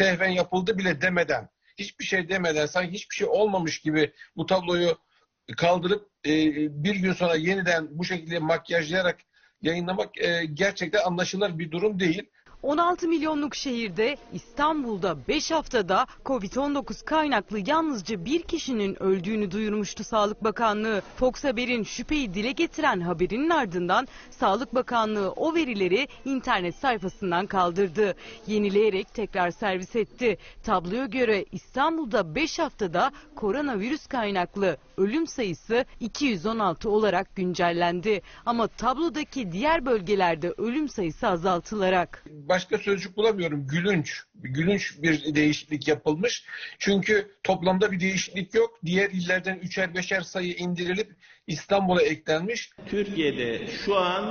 sehven yapıldı bile demeden, hiçbir şey demeden, sanki hiçbir şey olmamış gibi bu tabloyu kaldırıp e, bir gün sonra yeniden bu şekilde makyajlayarak yayınlamak e, gerçekten anlaşılır bir durum değil. 16 milyonluk şehirde İstanbul'da 5 haftada Covid-19 kaynaklı yalnızca bir kişinin öldüğünü duyurmuştu Sağlık Bakanlığı. Fox Haber'in şüpheyi dile getiren haberinin ardından Sağlık Bakanlığı o verileri internet sayfasından kaldırdı. Yenileyerek tekrar servis etti. Tabloya göre İstanbul'da 5 haftada koronavirüs kaynaklı ölüm sayısı 216 olarak güncellendi. Ama tablodaki diğer bölgelerde ölüm sayısı azaltılarak başka sözcük bulamıyorum. Gülünç, gülünç bir değişiklik yapılmış. Çünkü toplamda bir değişiklik yok. Diğer illerden üçer beşer sayı indirilip İstanbul'a eklenmiş. Türkiye'de şu an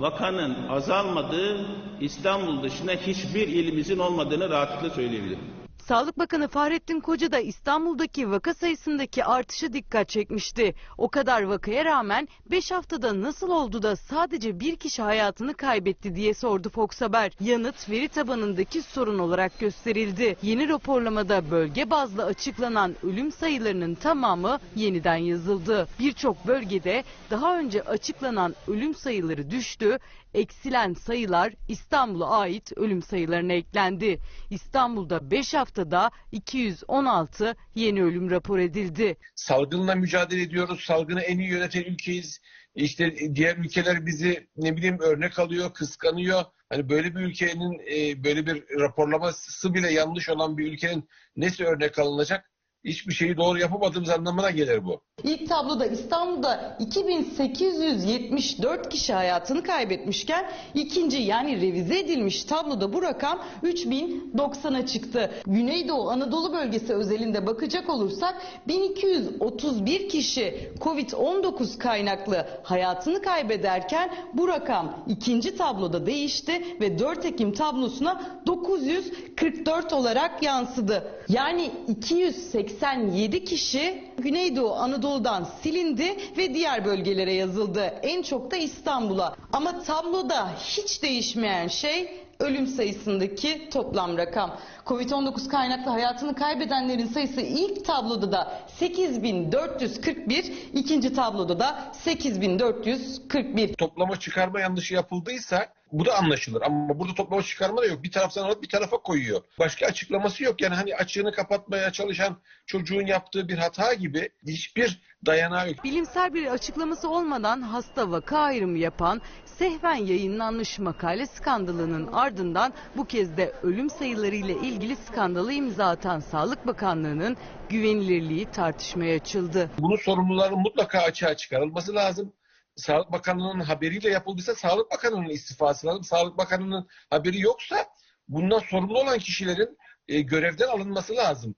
vakanın azalmadığı İstanbul dışında hiçbir ilimizin olmadığını rahatlıkla söyleyebilirim. Sağlık Bakanı Fahrettin Koca da İstanbul'daki vaka sayısındaki artışı dikkat çekmişti. O kadar vakaya rağmen 5 haftada nasıl oldu da sadece bir kişi hayatını kaybetti diye sordu Fox Haber. Yanıt veri tabanındaki sorun olarak gösterildi. Yeni raporlamada bölge bazlı açıklanan ölüm sayılarının tamamı yeniden yazıldı. Birçok bölgede daha önce açıklanan ölüm sayıları düştü. Eksilen sayılar İstanbul'a ait ölüm sayılarına eklendi. İstanbul'da 5 haftada 216 yeni ölüm rapor edildi. Salgınla mücadele ediyoruz. Salgını en iyi yöneten ülkeyiz. İşte diğer ülkeler bizi ne bileyim örnek alıyor, kıskanıyor. Hani böyle bir ülkenin e, böyle bir raporlaması bile yanlış olan bir ülkenin nesi örnek alınacak? Hiçbir şeyi doğru yapamadığımız anlamına gelir bu. İlk tabloda İstanbul'da 2874 kişi hayatını kaybetmişken ikinci yani revize edilmiş tabloda bu rakam 3090'a çıktı. Güneydoğu Anadolu bölgesi özelinde bakacak olursak 1231 kişi Covid-19 kaynaklı hayatını kaybederken bu rakam ikinci tabloda değişti ve 4 Ekim tablosuna 944 olarak yansıdı. Yani 287 kişi Güneydoğu Anadolu'dan silindi ve diğer bölgelere yazıldı. En çok da İstanbul'a. Ama tabloda hiç değişmeyen şey ölüm sayısındaki toplam rakam. Covid-19 kaynaklı hayatını kaybedenlerin sayısı ilk tabloda da 8441, ikinci tabloda da 8441. Toplama çıkarma yanlışı yapıldıysa bu da anlaşılır ama burada toplama çıkarma da yok. Bir taraftan alıp bir tarafa koyuyor. Başka açıklaması yok. Yani hani açığını kapatmaya çalışan çocuğun yaptığı bir hata gibi hiçbir dayanağı yok. Bilimsel bir açıklaması olmadan hasta vaka ayrımı yapan sehven yayınlanmış makale skandalının ardından bu kez de ölüm sayıları ile ilgili skandalı imza atan Sağlık Bakanlığı'nın güvenilirliği tartışmaya açıldı. Bunun sorumluların mutlaka açığa çıkarılması lazım. Sağlık Bakanlığı'nın haberiyle yapıldıysa Sağlık Bakanlığı'nın istifası lazım. Sağlık Bakanlığı'nın haberi yoksa bundan sorumlu olan kişilerin e, görevden alınması lazım.